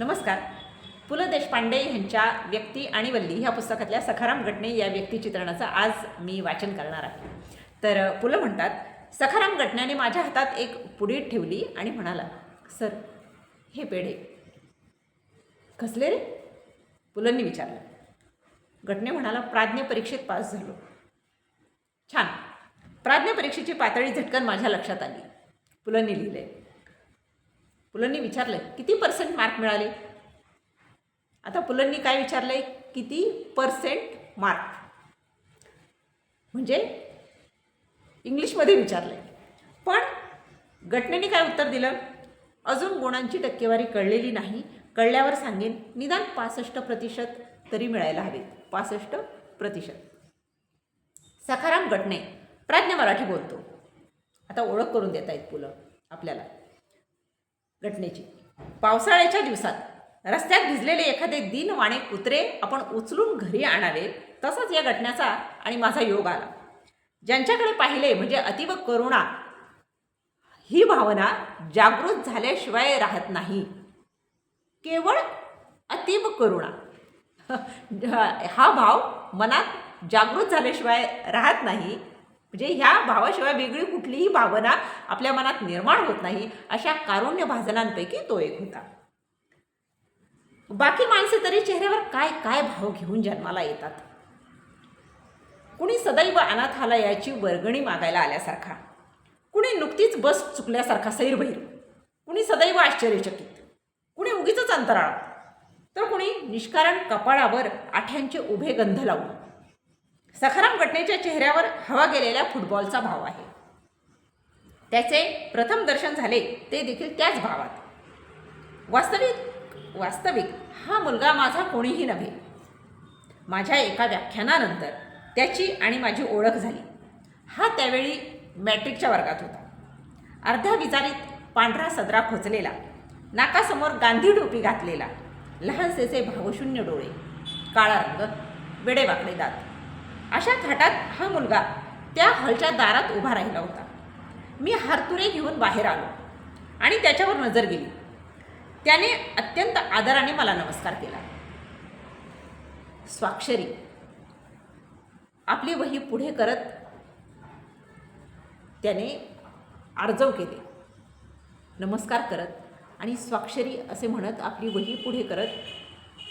नमस्कार. पु ल देशपांडे यांच्या व्यक्ती आणि वल्ली ह्या पुस्तकातल्या सखाराम घटने या व्यक्तिचित्रणाचं आज मी वाचन करणार आहे. तर पु ल म्हणतात सखाराम घटनेने माझ्या हातात एक पुडी ठेवली आणि म्हणाला सर हे पेढे. कसले रे? पुलंनी विचारलं. घटने म्हणाला प्राज्ञ परीक्षेत पास झालो. छान. प्राज्ञ परीक्षेची पातळी झटकन माझ्या लक्षात आली. पुलंनी लिहिले. पुलंनी विचारलं किती पर्सेंट मार्क मिळाले? आता पुलंनी काय विचारलंय? किती पर्सेंट मार्क म्हणजे इंग्लिशमध्ये विचारलंय. पण घटनेने काय उत्तर दिलं? अजून गुणांची टक्केवारी कळलेली नाही. कळल्यावर सांगेन निदान पासष्ट प्रतिशत तरी मिळायला हवेत. पासष्ट प्रतिशत. सखाराम घटने. प्राज्ञ मराठी बोलतो. आता ओळख करून देत आहेत पुलं आपल्याला. घटनेची. पावसाळ्याच्या दिवसात रस्त्यात भिजलेले एखादे दिनवाणे कुत्रे आपण उचलून घरी आणावे तसाच या घटनेचा आणि माझा योग आला. ज्यांच्याकडे पाहिले म्हणजे अतिव करुणा ही भावना जागृत झाल्याशिवाय राहत नाही. केवळ अतीव करुणा. हा भाव मनात जागृत झाल्याशिवाय राहत नाही. म्हणजे ह्या भावाशिवाय वेगळी कुठलीही भावना आपल्या मनात निर्माण होत नाही अशा कारुण्य भाजनांपैकी तो एक होता. बाकी माणसे तरी चेहऱ्यावर काय काय भाव घेऊन जन्माला येतात? कुणी सदैव अनाथालयाची वर्गणी मागायला आल्यासारखा. कुणी नुकतीच बस चुकल्यासारखा सैरभैर. कुणी सदैव आश्चर्यचकित. कुणी उगीच अंतराळ. तर कुणी निष्कारण कपाळावर आठ्यांचे उभे गंध लावून. सखाराम घटनेच्या चेहऱ्यावर हवा गेलेल्या फुटबॉलचा भाव आहे. त्याचे प्रथम दर्शन झाले ते देखील त्याच भावात. वास्तविक वास्तविक हा मुलगा माझा कोणीही नव्हे. माझ्या एका व्याख्यानानंतर त्याची आणि माझी ओळख झाली. हा त्यावेळी मॅट्रिकच्या वर्गात होता. अर्ध्या विजारीत पांढरा सदरा खोचलेला नाकासमोर गांधी टोपी घातलेला लहानसेचे भावशून्य डोळे काळा रंग वेडेवाकडे दात अशा थाटात हा मुलगा त्या हॉलच्या दारात उभा राहिला होता. मी हारतुरे घेऊन बाहेर आलो आणि त्याच्यावर नजर गेली. त्याने अत्यंत आदराने मला नमस्कार केला. स्वाक्षरी. आपली वही पुढे करत त्याने आर्जव केले. नमस्कार करत आणि स्वाक्षरी असे म्हणत आपली वही पुढे करत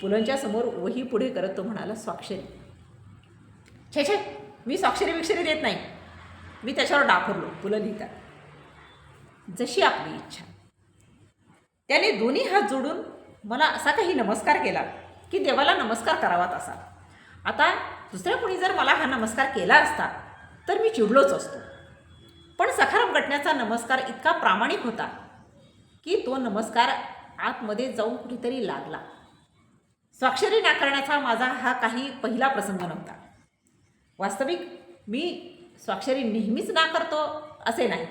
पुलंच्या समोर वही पुढे करत तो म्हणाला स्वाक्षरी. छे छे. मी स्वाक्षरी विक्षरी देत नाही. मी त्याच्यावर डाफरलो फुलं लिहितात. जशी आपली इच्छा. त्याने दोन्ही हात जोडून मला असा काही नमस्कार केला की देवाला नमस्कार करावा तसा आता दुसऱ्या कोणी जर मला हा नमस्कार केला असता तर मी चिडलोच असतो. पण सखाराम गटण्याचा नमस्कार इतका प्रामाणिक होता की तो नमस्कार आतमध्ये जाऊन कुठेतरी लागला. स्वाक्षरी नाकारण्याचा माझा हा काही पहिला प्रसंग नव्हता. वास्तविक मी स्वाक्षरी नेहमीच नाकारतो असे नाही.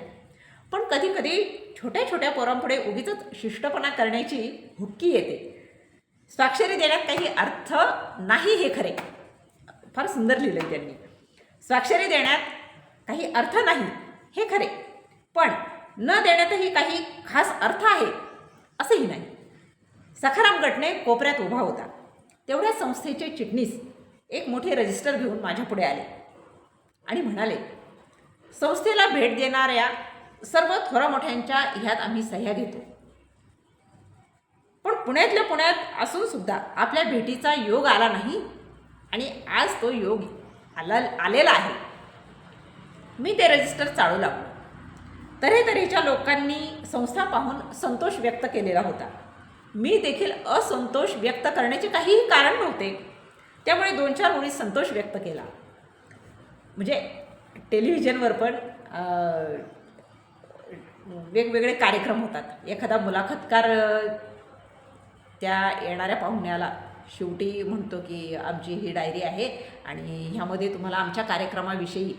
पण कधी कधी छोट्या छोट्या पोरांपुढे उगीच शिष्टपणा करण्याची हुक्की येते. स्वाक्षरी देण्यात काही अर्थ नाही हे खरे. फार सुंदर लिहिलं आहे त्यांनी. स्वाक्षरी देण्यात काही अर्थ नाही हे खरे. पण न देण्यातही काही खास अर्थ आहे असंही नाही. सखाराम गटने कोपऱ्यात उभा होता. तेवढ्या संस्थेचे चिटणीस एक मोठे रजिस्टर घेऊन माझ्यापुढे आले. आणि म्हणाले संस्थेला भेट देणाऱ्या सर्व थोरामोठ्यांच्या ह्यात आम्ही सह्या घेतो. पण पुण्यातल्या पुण्यात असून सुद्धा आपल्या भेटीचा योग आला नाही आणि आज तो योग आला आलेला आहे. मी ते रजिस्टर चालू लागलो. तऱ्हेतऱ्हेच्या लोकांनी संस्था पाहून संतोष व्यक्त केलेला होता. मी देखील असंतोष व्यक्त करण्याचे काहीही कारण नव्हते. त्यामुळे दोन चार मुली संतोष व्यक्त केला. म्हणजे टेलिव्हिजनवर पण वेगवेगळे कार्यक्रम होतात. एखादा मुलाखतकार त्या येणाऱ्या पाहुण्याला शेवटी म्हणतो की आमची ही डायरी आहे आणि ह्यामध्ये तुम्हाला आमच्या कार्यक्रमाविषयी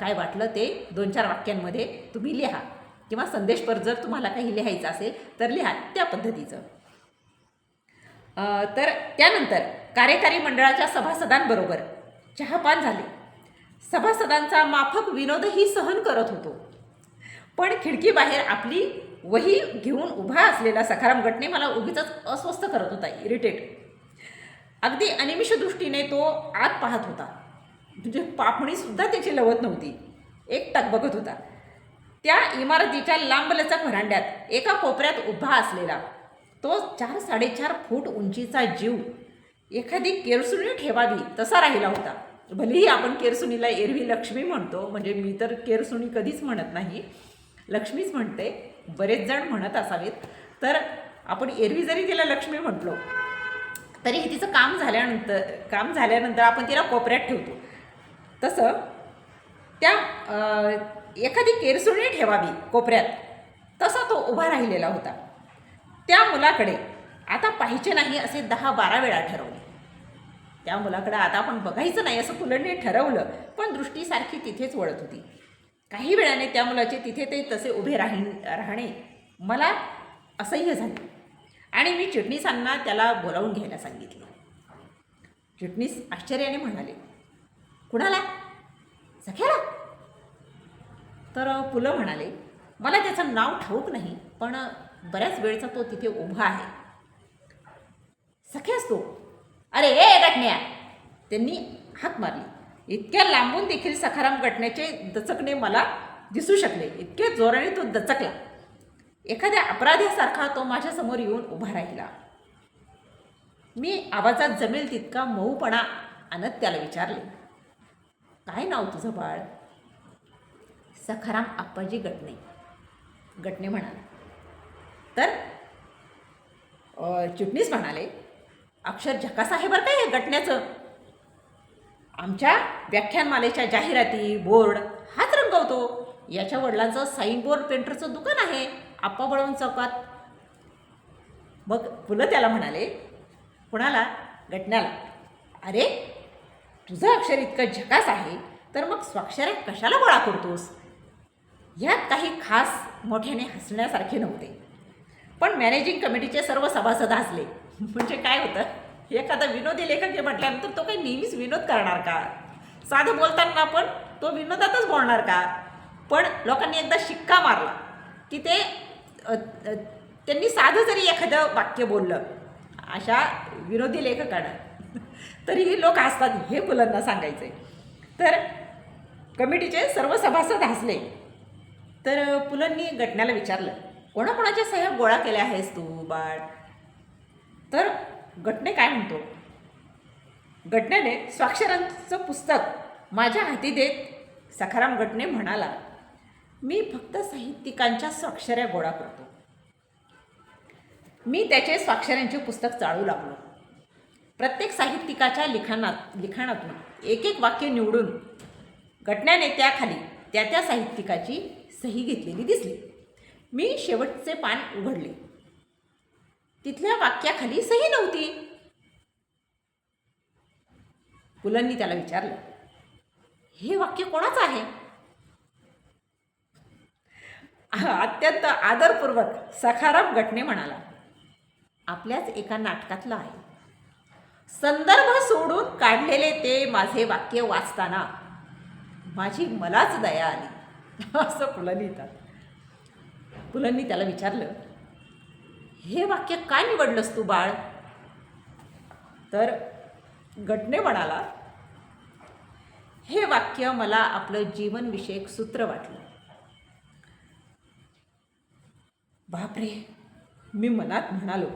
काय वाटलं ते दोन चार वाक्यांमध्ये तुम्ही लिहा. किंवा संदेशपर जर तुम्हाला काही लिहायचं असेल तर लिहा त्या पद्धतीचं. तर त्यानंतर कार्यकारी मंडळाच्या सभासदांबरोबर चहापान झाले. सभासदांचा माफक विनोदही सहन करत होतो. पण खिडकीबाहेर आपली वही घेऊन उभा असलेला सखाराम गटने मला उगीच अस्वस्थ करत होता इरिटेट अगदी अनिमिष दृष्टीने तो आत पाहत होता. म्हणजे पापणीसुद्धा त्याची लवत नव्हती. एक टक बघत होता. त्या इमारतीच्या लांबलचक व्हरांड्यात एका कोपऱ्यात उभा असलेला तो चार साडेचार फूट उंचीचा जीव एखादी केरसुणी ठेवावी तसा राहिला होता. भलेही आपण केरसुणीला एरवी लक्ष्मी म्हणतो म्हणजे मी तर केरसुणी कधीच म्हणत नाही. लक्ष्मीच म्हणते बरेच जण म्हणत असावेत. तर आपण एरवी जरी तिला लक्ष्मी म्हटलो तरीही तिचं काम झाल्यानंतर काम झाल्यानंतर आपण तिला कोपऱ्यात ठेवतो. तसं त्या एखादी केरसुणी ठेवावी कोपऱ्यात तसा तो उभा राहिलेला होता. त्या मुलाकडे आता पाहिजे नाही असे दहा बारा वेळा ठरवले. त्या मुलाकडं आता आपण बघायचं नाही असं पुलंनी ठरवलं पण दृष्टीसारखी तिथेच वळत होती. काही वेळाने त्या मुलाचे तिथे ते तसे उभे राही राहणे मला असह्य झाले. आणि मी चिटणीसांना त्याला बोलावून घ्यायला सांगितलं. चिटणीस आश्चर्याने म्हणाले कुणाला? सख्याला? तर पुलं म्हणाले मला त्याचं नाव ठाऊक नाही पण बऱ्याच वेळचा तो तिथे उभा आहे. सख्याच तो. अरे ए गटण्या त्यांनी हाक मारली. इतक्या लांबून देखील सखाराम गटण्याचे दचकणे मला दिसू शकले. इतके जोराने तो दचकला. एखाद्या अपराध्यासारखा तो माझ्यासमोर येऊन उभा राहिला. मी आवाजात जमेल तितका मऊपणा आणत त्याला विचारले काय नाव तुझं बाळ? सखाराम आप्पाजी गटणे. गटणे म्हणाले तर अ, चिटणीस म्हणाले अक्षर झकास आहे बरं काय हे गटण्याचं? आमच्या व्याख्यानमालेच्या जाहिराती बोर्ड हाच रंगवतो. याच्या वडिलांचं साईन बोर्ड पेंटरचं दुकान आहे आप्पा बळवून चौकात. मग फुलं त्याला म्हणाले कुणाला? गटण्याला. अरे तुझं अक्षर इतकं झकास आहे तर मग स्वाक्षऱ्या कशाला गोळा करतोस? यात काही खास मोठ्याने हसण्यासारखे नव्हते. पण मॅनेजिंग कमिटीचे सर्व सभासद हसले. म्हणजे काय होतं? एखादा विनोदी लेखक हे म्हटल्यानंतर तो काही नेहमीच विनोद करणार का? साधं बोलताना पण तो विनोदातच बोलणार का? पण लोकांनी एकदा शिक्का मारला की ते त्यांनी साधं जरी एखादं वाक्य बोललं अशा विनोदी लेखकानं तरीही लोक हसतात हे मुलांना आहे तर कमिटीचे सर्व सभासद हसले. तर पुलांनी घटनेला विचारलं कोणाकोणाच्या सह्या गोळा केल्या आहेस तू बाळ? घटने काय म्हणतो? घटनेने स्वाक्षरांचं पुस्तक माझ्या हाती देत सखाराम घटने म्हणाला मी फक्त साहित्यिकांच्या स्वाक्षऱ्या गोळा करतो. मी त्याचे स्वाक्षऱ्यांचे पुस्तक चाळू लागलो. प्रत्येक साहित्यिकाच्या लिखाणात लिखाणातून एक एक वाक्य निवडून घटनेने त्याखाली त्या त्या साहित्यिकाची सही घेतलेली दिसली. मी शेवटचे पान उघडले. तिथल्या वाक्याखाली सही नव्हती. पुलंनी त्याला विचारलं हे वाक्य कोणाचं आहे? अत्यंत आदरपूर्वक सखाराम गटने म्हणाला आपल्याच एका नाटकातलं आहे. संदर्भ सोडून काढलेले ते माझे वाक्य वाचताना माझी मलाच दया आली. असं पुलं लिहितात पुलंनी त्याला विचारलं हे वाक्य काय निवडलंस तू बाळ? तर गटने म्हणाला हे वाक्य मला आपलं जीवनविषयक सूत्र वाटलं. बापरे मी मनात म्हणालो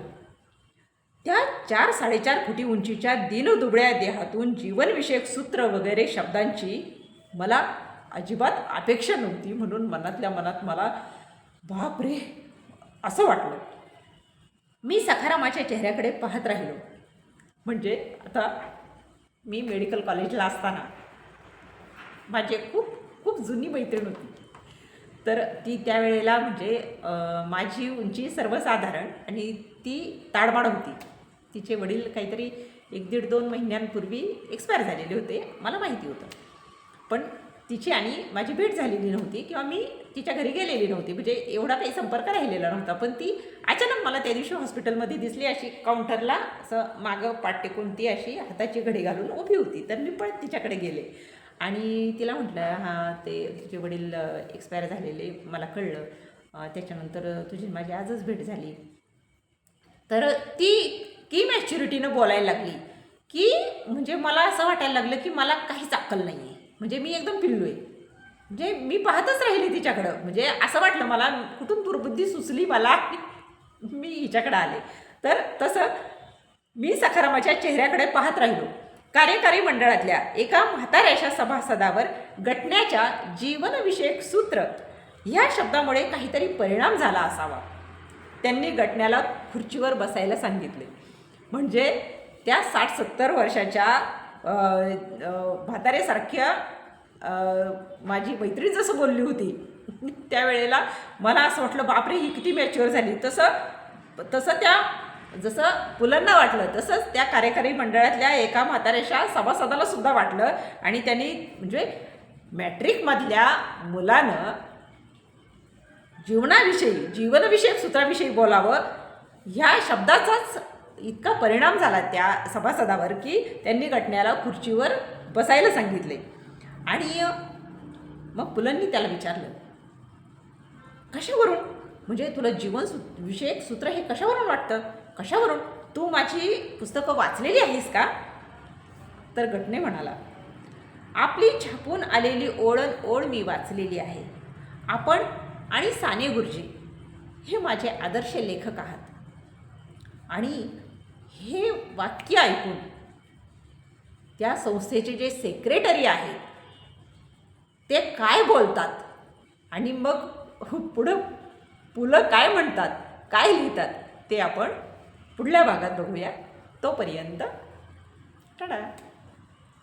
त्या चार साडेचार फुटी उंचीच्या दिनदुबळ्या देहातून जीवनविषयक सूत्र वगैरे शब्दांची मला अजिबात अपेक्षा नव्हती म्हणून मनातल्या मनात मला बापरे असं वाटलं. मी सखारामाच्या चेहऱ्याकडे पाहत राहिलो. म्हणजे आता मी मेडिकल कॉलेजला असताना माझी खूप खूप जुनी मैत्रीण होती. तर ती त्यावेळेला म्हणजे माझी उंची सर्वसाधारण आणि ती ताडमाड होती. तिचे वडील काहीतरी एक दीड दोन महिन्यांपूर्वी एक्सपायर झालेले होते मला माहिती होतं. पण तिची आणि माझी भेट झालेली नव्हती किंवा मी तिच्या घरी गेलेली नव्हती. म्हणजे एवढा काही संपर्क राहिलेला नव्हता. पण ती मला त्या दिवशी हॉस्पिटलमध्ये दिसली अशी काउंटरला असं मागं पाठ टेकून ती अशी हाताची घडी घालून उभी होती. तर मी पळत तिच्याकडे गेले. आणि तिला म्हटलं हां ते तुझे वडील एक्सपायर झालेले मला कळलं. त्याच्यानंतर तुझी माझी आजच भेट झाली. तर ती की मॅच्युरिटीनं बोलायला लागली की म्हणजे मला असं वाटायला लागलं की मला काहीच अक्कल नाही आहे म्हणजे मी एकदम पिल्लू आहे म्हणजे मी पाहतच राहिले तिच्याकडं. म्हणजे असं वाटलं मला कुठून दुर्बुद्धी सुचली मला? मी हिच्याकडं आले. तर तसं मी सखारामाच्या चेहऱ्याकडे पाहत राहिलो. कार्यकारी मंडळातल्या एका म्हाताऱ्याच्या सभासदावर घटण्याच्या जीवनविषयक सूत्र ह्या शब्दामुळे काहीतरी परिणाम झाला असावा. त्यांनी गटण्याला खुर्चीवर बसायला सांगितले. म्हणजे त्या साठ सत्तर वर्षाच्या म्हाताऱ्यासारख्या माझी मैत्रीण जसं बोलली होती त्यावेळेला मला असं वाटलं बापरे ही किती मॅच्युअर झाली. तसं तसं त्या जसं पुलांना वाटलं तसंच त्या कार्यकारी मंडळातल्या एका म्हाताऱ्याच्या सभासदाला सुद्धा वाटलं. आणि त्यांनी म्हणजे मॅट्रिकमधल्या मुलानं जीवनाविषयी जीवनविषयक सूत्राविषयी बोलावं ह्या शब्दाचाच इतका परिणाम झाला त्या सभासदावर की त्यांनी घटनेला खुर्चीवर बसायला सांगितले. आणि मग पुलंनी त्याला विचारलं कशावरून? म्हणजे तुला जीवन सु विषयक सूत्र हे कशावरून वाटतं? कशावरून? तू माझी पुस्तकं वाचलेली आहेस का? तर घटने म्हणाला आपली छापून आलेली ओळण ओळ मी वाचलेली आहे. आपण आणि साने गुरुजी हे माझे आदर्श लेखक आहात. आणि हे वाक्य ऐकून त्या संस्थेचे जे सेक्रेटरी आहेत ते काय बोलतात? आणि मग पुढं पुलं काय म्हणतात काय लिहितात ते आपण पुढल्या भागात बघूया. तोपर्यंत टाटा